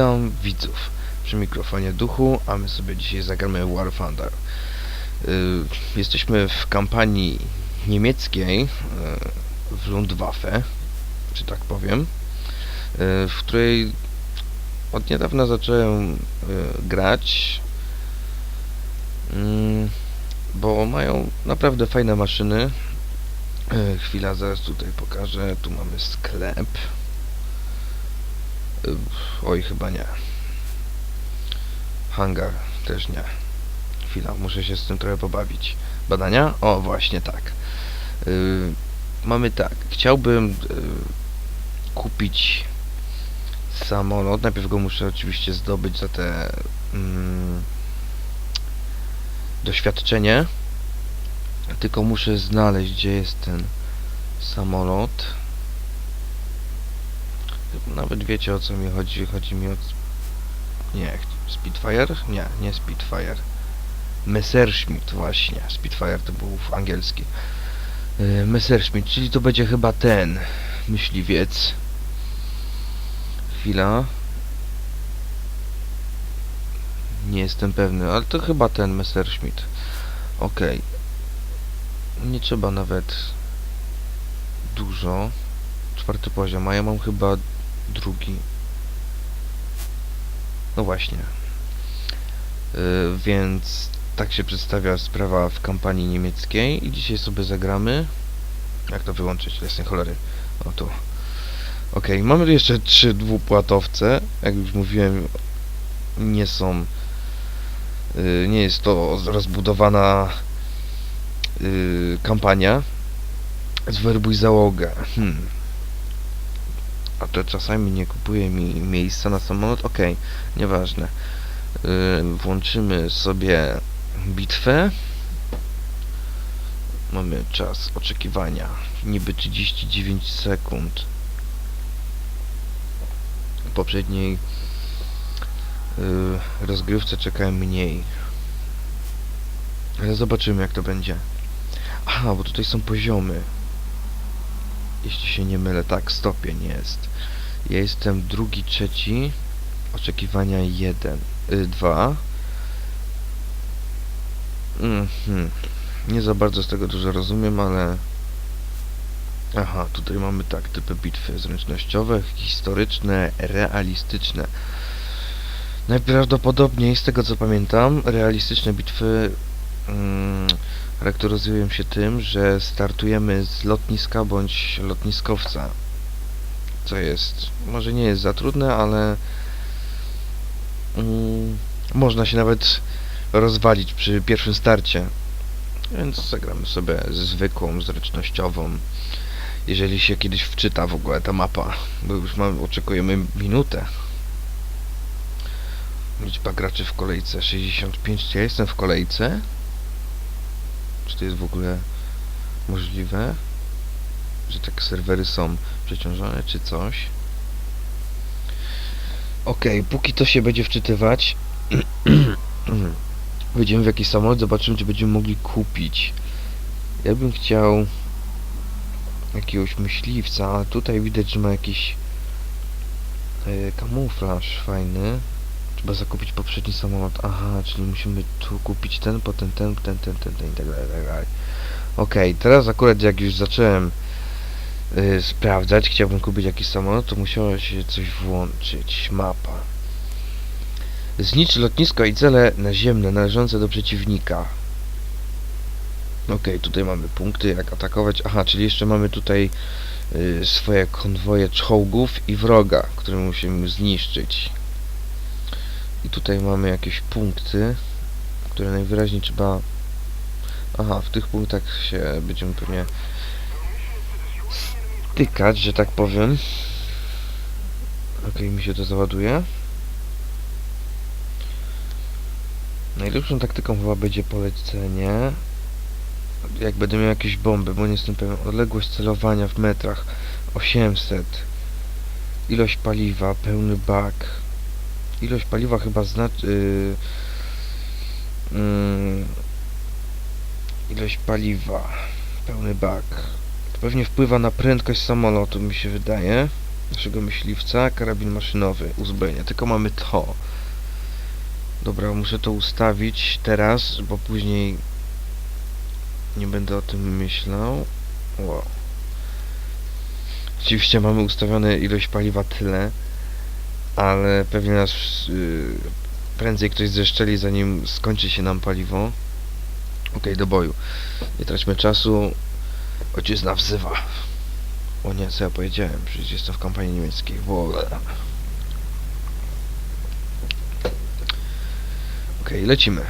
Witam widzów przy mikrofonie Duchu, a my sobie dzisiaj zagramy War Thunder. Y, Jesteśmy w kampanii niemieckiej y, w Luftwaffe, czy tak powiem, y, w której od niedawna zacząłem grać, bo mają naprawdę fajne maszyny. Chwila, zaraz tutaj pokażę. Tu mamy sklep. Y, Oj, chyba nie. Hangar też nie. Chwila, muszę się z tym trochę pobawić. Badania? O, właśnie tak. Y, mamy tak. Chciałbym y, kupić samolot. Najpierw go muszę oczywiście zdobyć za te mm, doświadczenie. Tylko muszę znaleźć, gdzie jest ten samolot. Nawet wiecie o co mi chodzi. Chodzi mi o... Nie, Spitfire? Nie, nie Spitfire. Messerschmitt właśnie. Spitfire to był angielski. Yy, Messerschmitt, czyli to będzie chyba ten myśliwiec. Chwila. Nie jestem pewny, ale to chyba ten Messerschmitt. Okej. Nie trzeba nawet dużo. Czwarty poziom, a ja mam chyba drugi. No właśnie. Yy, więc tak się przedstawia sprawa w kampanii niemieckiej i dzisiaj sobie zagramy. Jak to wyłączyć? Jasnej cholery. O tu. Okej, mamy tu jeszcze trzy dwupłatowce. Jak już mówiłem, nie są. Yy, nie jest to rozbudowana yy, kampania. Zwerbuj załogę. Hmm. A to czasami nie kupuje mi miejsca na samolot? Okej, nieważne. Yy, włączymy sobie bitwę. Mamy czas oczekiwania. Niby 39 sekund. W poprzedniej yy, rozgrywce czekałem mniej. Ale zobaczymy jak to będzie. Aha, bo tutaj są poziomy. Jeśli się nie mylę, tak, stopień jest. Ja jestem drugi, trzeci. Oczekiwania jeden, y, dwa. Mhm. Nie za bardzo z tego dużo rozumiem, ale... Aha, tutaj mamy tak, typy bitwy zręcznościowe, historyczne, realistyczne. Najprawdopodobniej, z tego co pamiętam, realistyczne bitwy mm, charakteryzują się tym, że startujemy z lotniska bądź lotniskowca. Co jest, może nie jest za trudne, ale mm, można się nawet rozwalić przy pierwszym starcie. Więc zagramy sobie zwykłą, zręcznościową. Jeżeli się kiedyś wczyta w ogóle ta mapa, bo już mam, oczekujemy minutę. Liczba graczy w kolejce 65. Czy ja jestem w kolejce? Czy to jest w ogóle możliwe? Że tak serwery są przeciążone, czy coś? Okej, póki to się będzie wczytywać, wejdziemy w jakiś samolot, zobaczymy, czy będziemy mogli kupić. Ja bym chciał jakiegoś myśliwca, ale tutaj widać, że ma jakiś e, kamuflaż fajny. Trzeba zakupić poprzedni samolot. Aha, czyli musimy tu kupić ten, potem ten, ten, ten, ten, ten i tak dalej, tak dalej. Okej, teraz akurat jak już zacząłem y, sprawdzać, chciałbym kupić jakiś samolot, to musiało się coś włączyć. Mapa. Znicz lotnisko i cele naziemne należące do przeciwnika. Okej, tutaj mamy punkty, jak atakować. Aha, czyli jeszcze mamy tutaj y, swoje konwoje czołgów i wroga, które musimy zniszczyć. I tutaj mamy jakieś punkty, które najwyraźniej trzeba... Aha, w tych punktach się będziemy pewnie stykać, że tak powiem. Okej, mi się to załaduje. Najlepszą taktyką chyba będzie polecenie. Jak będę miał jakieś bomby, bo nie jestem pewien. Odległość celowania w metrach 800. Ilość paliwa, pełny bak. Ilość paliwa chyba znaczy... Yy, yy, ilość paliwa, pełny bak. To pewnie wpływa na prędkość samolotu, mi się wydaje. naszego myśliwca, karabin maszynowy, uzbrojenie. Tylko mamy to. Dobra, muszę to ustawić teraz, bo później nie będę o tym myślał. Wow. Oczywiście mamy ustawione ilość paliwa tyle, ale pewnie nas yy, prędzej ktoś zeszczeli zanim skończy się nam paliwo. Okej, do boju. Nie traćmy czasu. Ojczyzna wzywa. O nie, co ja powiedziałem? Przecież jestem w kampanii niemieckiej. Wolę. Okej, lecimy.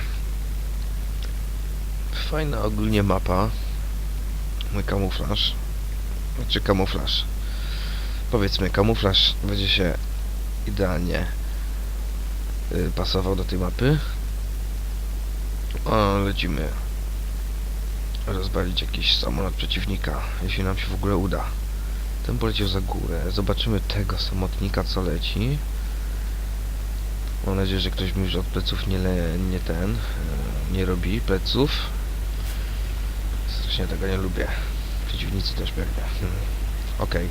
Fajna ogólnie mapa. Mój kamuflaż. Znaczy kamuflaż. Powiedzmy, kamuflaż będzie się idealnie y, pasował do tej mapy. O, lecimy rozwalić jakiś samolot przeciwnika, jeśli nam się w ogóle uda. Ten poleciał za górę. Zobaczymy tego samotnika, co leci. Mam nadzieję, że ktoś mi już od pleców nie, le, nie ten, e, nie robi pleców. Strasznie tego nie lubię. Przeciwnicy też pewnie. Hmm. Okej.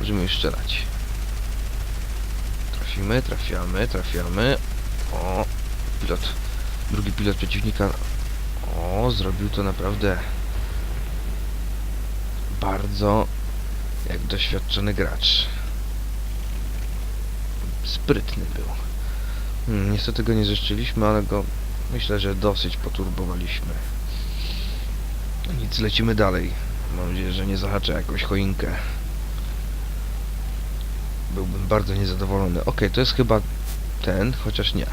Możemy już strzelać. Trafimy, trafiamy, trafiamy. O, pilot. Drugi pilot przeciwnika. O, zrobił to naprawdę bardzo jak doświadczony gracz. Sprytny był. Hmm, niestety go nie zeszczyliśmy, ale go myślę, że dosyć poturbowaliśmy. No nic, lecimy dalej. Mam nadzieję, że nie zahaczę jakąś choinkę. Byłbym bardzo niezadowolony. Okej, to jest chyba ten, chociaż nie.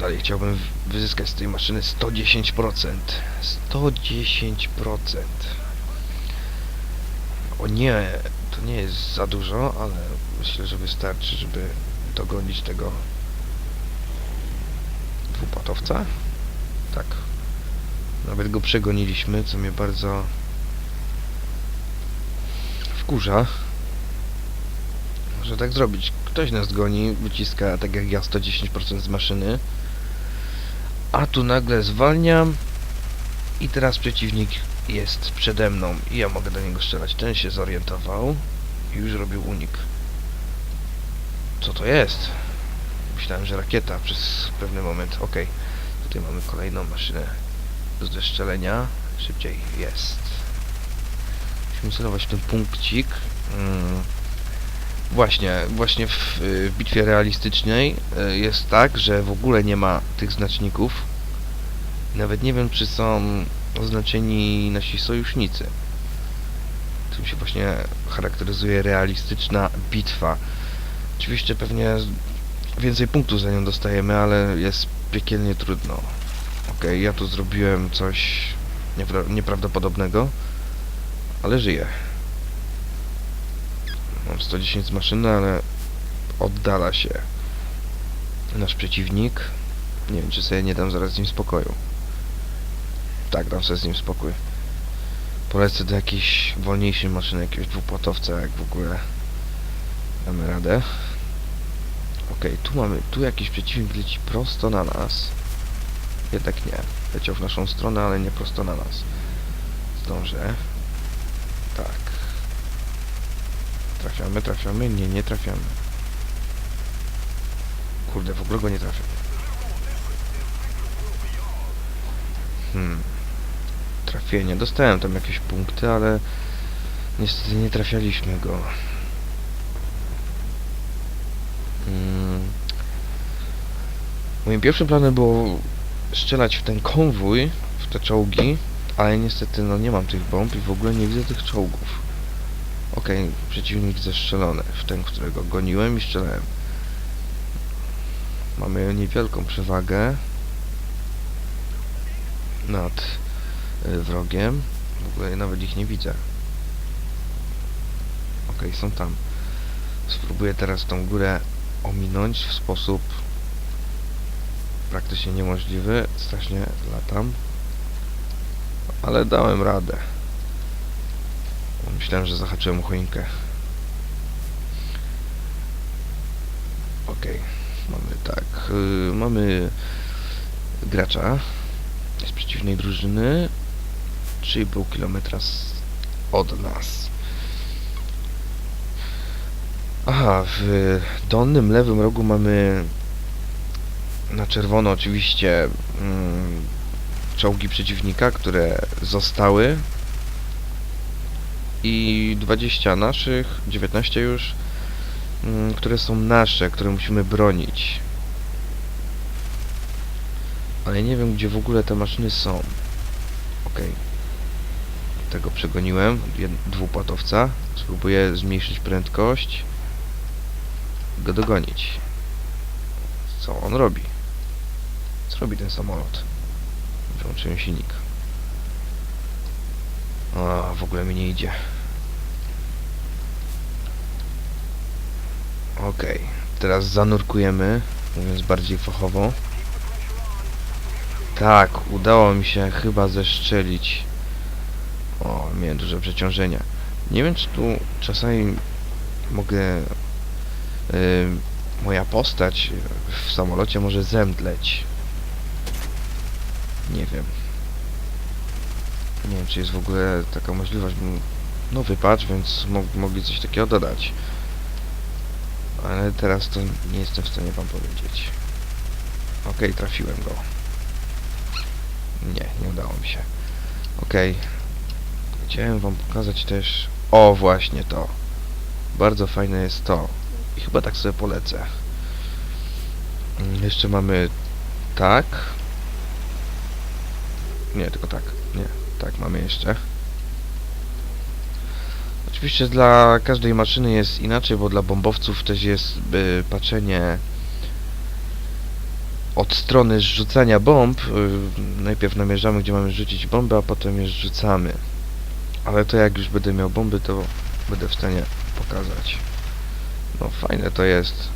Dalej chciałbym wyzyskać z tej maszyny 110%. 110%. O nie, to nie jest za dużo, ale myślę, że wystarczy, żeby dogonić tego dwupłatowca. Tak. Nawet go przegoniliśmy, co mnie bardzo wkurza. Może tak zrobić. Ktoś nas goni, wyciska tak jak ja 110% z maszyny. A tu nagle zwalniam i teraz przeciwnik jest przede mną i ja mogę do niego strzelać. Ten się zorientował i już robił unik. Co to jest? Myślałem, że rakieta przez pewny moment. Ok, tutaj mamy kolejną maszynę do zestrzelenia. Szybciej jest. Musimy celować ten punkcik. Mm. Właśnie, właśnie w, y, w bitwie realistycznej y, jest tak, że w ogóle nie ma tych znaczników. Nawet nie wiem, czy są oznaczeni nasi sojusznicy. Tym się właśnie charakteryzuje realistyczna bitwa. Oczywiście pewnie więcej punktów za nią dostajemy, ale jest piekielnie trudno. Okej, ja tu zrobiłem coś niepra nieprawdopodobnego, ale żyję. Mam 110 z maszyny, ale oddala się nasz przeciwnik. Nie wiem, czy sobie nie dam zaraz z nim spokoju. Tak, dam sobie z nim spokój. Polecę do jakiejś wolniejszej maszyny, jakiegoś dwupłatowca, jak w ogóle damy radę. Okej, tu mamy, tu jakiś przeciwnik leci prosto na nas. Jednak nie. Leciał w naszą stronę, ale nie prosto na nas. Zdążę. Tak. Trafiamy, trafiamy? Nie, nie trafiamy. Kurde, w ogóle go nie trafiam. Hmm. Trafienie. Dostałem tam jakieś punkty, ale niestety nie trafialiśmy go. Hmm. Moim pierwszym planem było strzelać w ten konwój, w te czołgi, ale niestety no nie mam tych bomb i w ogóle nie widzę tych czołgów. Okej, przeciwnik zestrzelony w ten, którego goniłem i strzelałem. Mamy niewielką przewagę nad y, wrogiem. W ogóle nawet ich nie widzę. Okej, są tam. Spróbuję teraz tą górę ominąć w sposób praktycznie niemożliwy. Strasznie latam. Ale dałem radę. Myślałem, że zahaczyłem choinkę. Okej, mamy tak. y, mamy gracza z przeciwnej drużyny 3,5 km od nas. Aha, w dolnym lewym rogu mamy na czerwono oczywiście mm, czołgi przeciwnika, które zostały i 20 naszych, 19 już, mm, które są nasze, które musimy bronić. Ale nie wiem, gdzie w ogóle te maszyny są. Okej. Tego przegoniłem, dwupłatowca. Spróbuję zmniejszyć prędkość. Go dogonić. Co on robi? Co robi ten samolot? Wyłączyłem silnik. A, w ogóle mi nie idzie. Okej, teraz zanurkujemy, mówiąc bardziej fachowo. Tak, udało mi się chyba zeszczelić. O, miałem duże przeciążenia. Nie wiem, czy tu czasami mogę... y, moja postać w samolocie może zemdleć. Nie wiem. Nie wiem, czy jest w ogóle taka możliwość. Nowy patch, więc mo mogli coś takiego dodać. Ale teraz to nie jestem w stanie wam powiedzieć. Okej, trafiłem go. Nie, nie udało mi się. Okej. Chciałem wam pokazać też... O, właśnie to. Bardzo fajne jest to. I chyba tak sobie polecę. Jeszcze mamy... Tak. Nie, tylko tak. Nie, tak mamy jeszcze. Oczywiście dla każdej maszyny jest inaczej, bo dla bombowców też jest y, patrzenie od strony zrzucania bomb. Y, najpierw namierzamy, gdzie mamy rzucić bombę, a potem je zrzucamy. Ale to jak już będę miał bomby, to będę w stanie pokazać. No fajne to jest.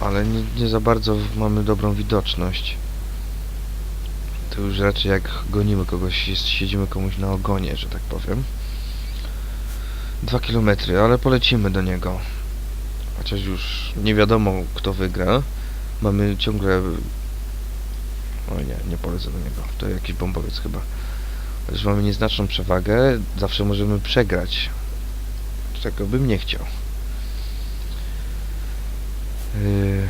Ale nie, nie za bardzo mamy dobrą widoczność. To już raczej jak gonimy kogoś, jest, siedzimy komuś na ogonie, że tak powiem. Dwa kilometry, ale polecimy do niego. Chociaż już nie wiadomo kto wygra. Mamy ciągle... O nie, nie polecę do niego. To jakiś bombowiec chyba. Chociaż mamy nieznaczną przewagę, zawsze możemy przegrać. Czego bym nie chciał. Yy,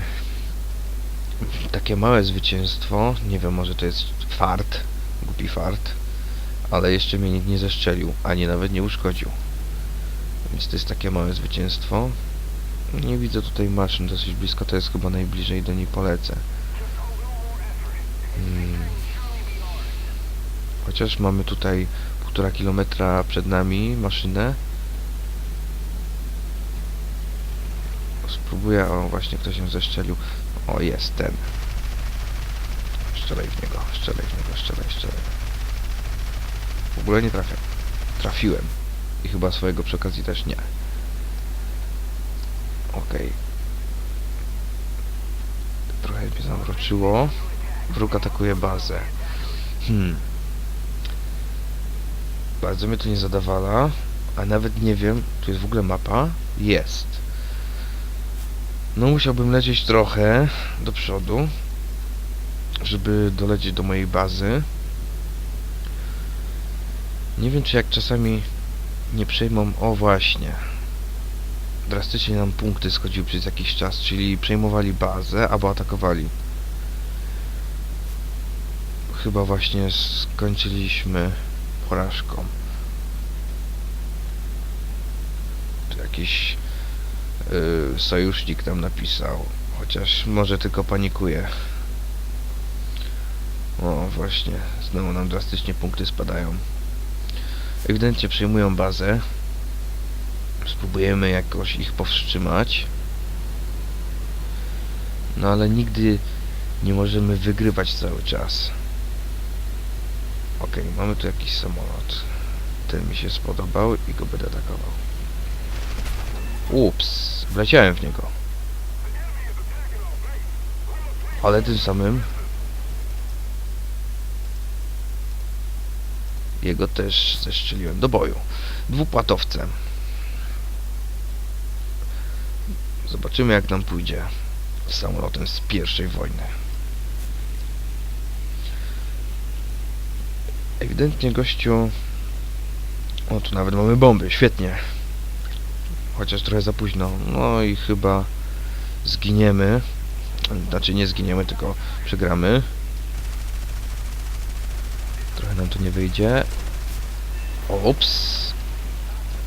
takie małe zwycięstwo. Nie wiem, może to jest fart. Głupi fart. Ale jeszcze mnie nikt nie zeszczelił, ani nawet nie uszkodził. Więc to jest takie małe zwycięstwo. Nie widzę tutaj maszyn dosyć blisko, to jest chyba najbliżej do niej polecę. Hmm. Chociaż mamy tutaj półtora kilometra przed nami maszynę. Spróbuję, o właśnie ktoś się zeszczelił. O jest ten. Strzelaj w niego, strzelaj w niego, strzelaj, strzelaj. W ogóle nie trafiam. Trafiłem. I chyba swojego przy okazji też nie. Okej. Trochę mnie zamroczyło. Wróg atakuje bazę. Hmm. Bardzo mnie to nie zadawala. A nawet nie wiem, tu jest w ogóle mapa? Jest. No musiałbym lecieć trochę do przodu, żeby dolecieć do mojej bazy. Nie wiem, czy jak czasami nie przejmą... O właśnie. Drastycznie nam punkty schodziły przez jakiś czas, czyli przejmowali bazę albo atakowali. Chyba właśnie skończyliśmy porażką. Jakiś yy, sojusznik tam napisał. Chociaż może tylko panikuje. O, właśnie. Znowu nam drastycznie punkty spadają. Ewidentnie przejmują bazę. Spróbujemy jakoś ich powstrzymać. No ale nigdy nie możemy wygrywać cały czas. Okej, mamy tu jakiś samolot. Ten mi się spodobał i go będę atakował. Ups, wleciałem w niego. Ale tym samym jego też zestrzeliłem do boju. Dwupłatowcem. Zobaczymy jak nam pójdzie z samolotem z pierwszej wojny. Ewidentnie gościu... O, tu nawet mamy bomby, świetnie. chociaż trochę za późno. No i chyba zginiemy. Znaczy nie zginiemy, tylko przegramy. Trochę nam to nie wyjdzie. Ups.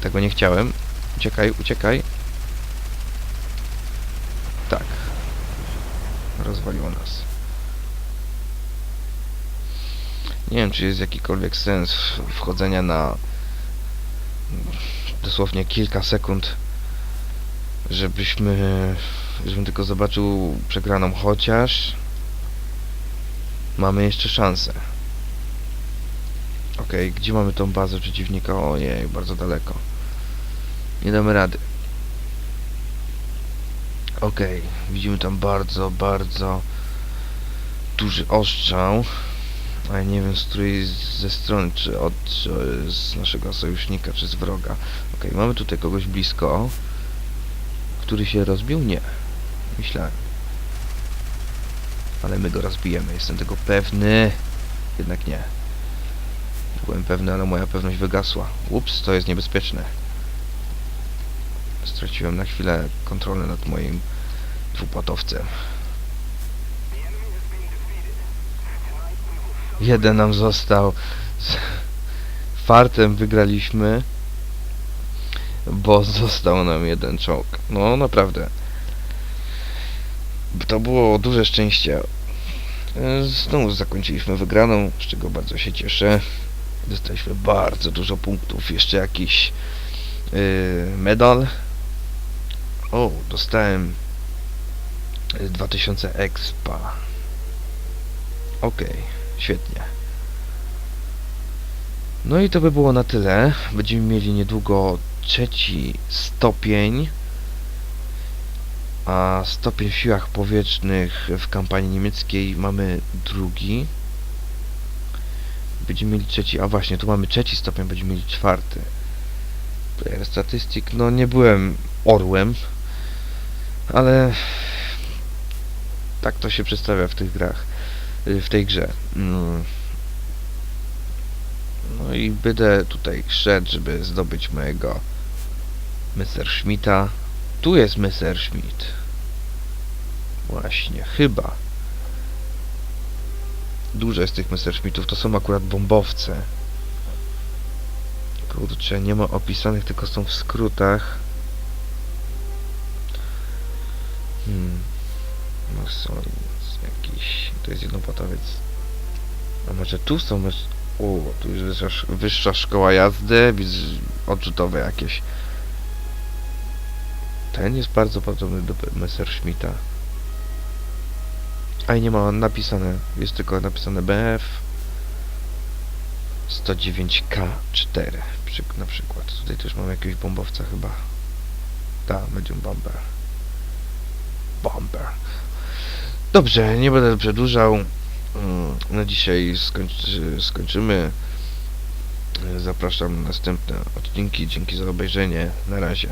Tego nie chciałem. Uciekaj, uciekaj. Tak. Rozwaliło nas. Nie wiem, czy jest jakikolwiek sens wchodzenia na dosłownie kilka sekund, żebyśmy, żebym tylko zobaczył przegraną, chociaż mamy jeszcze szansę. Okej, gdzie mamy tą bazę przeciwnika? Ojej, bardzo daleko. Nie damy rady. Okej, widzimy tam bardzo, bardzo duży ostrzał. Ale nie wiem z której ze strony, czy od czy z naszego sojusznika, czy z wroga. Okej, mamy tutaj kogoś blisko, który się rozbił? Nie. Myślałem. Ale my go rozbijemy, jestem tego pewny. Jednak nie. Byłem pewny, ale moja pewność wygasła. Ups, to jest niebezpieczne. Straciłem na chwilę kontrolę nad moim dwupłatowcem. Jeden nam został. Z fartem wygraliśmy, bo został nam jeden czołg. No naprawdę. To było duże szczęście. Znowu zakończyliśmy wygraną, z czego bardzo się cieszę. Dostaliśmy bardzo dużo punktów. Jeszcze jakiś yy, medal. O, dostałem y, 2000 expa. Okej, świetnie. No i to by było na tyle. Będziemy mieli niedługo trzeci stopień. A stopień w siłach powietrznych w kampanii niemieckiej mamy drugi. Będziemy mieli trzeci, a właśnie, tu mamy trzeci stopień, będziemy mieli czwarty. Player statystyk, no nie byłem orłem, ale tak to się przedstawia w tych grach, y, w tej grze. Mm. No i będę tutaj szedł, żeby zdobyć mojego Messerschmitta. Tu jest Messerschmitt. Właśnie, chyba. Dużo jest tych Messerschmittów, to są akurat bombowce. Kurczę, nie ma opisanych, tylko są w skrótach. Hmm. No są jakiś... To jest jednopłatowiec. A może tu są... O, tu jest wyższa, sz- wyższa szkoła jazdy, odrzutowe jakieś. Ten jest bardzo podobny do Messerschmitta. A i nie ma napisane, jest tylko napisane BF 109K4 przy, na przykład. Tutaj też mam jakiegoś bombowca chyba. Ta, medium bomber. Bomber. Dobrze, nie będę przedłużał. Mm, Na dzisiaj skończy, skończymy. Zapraszam na następne odcinki. Dzięki za obejrzenie. Na razie.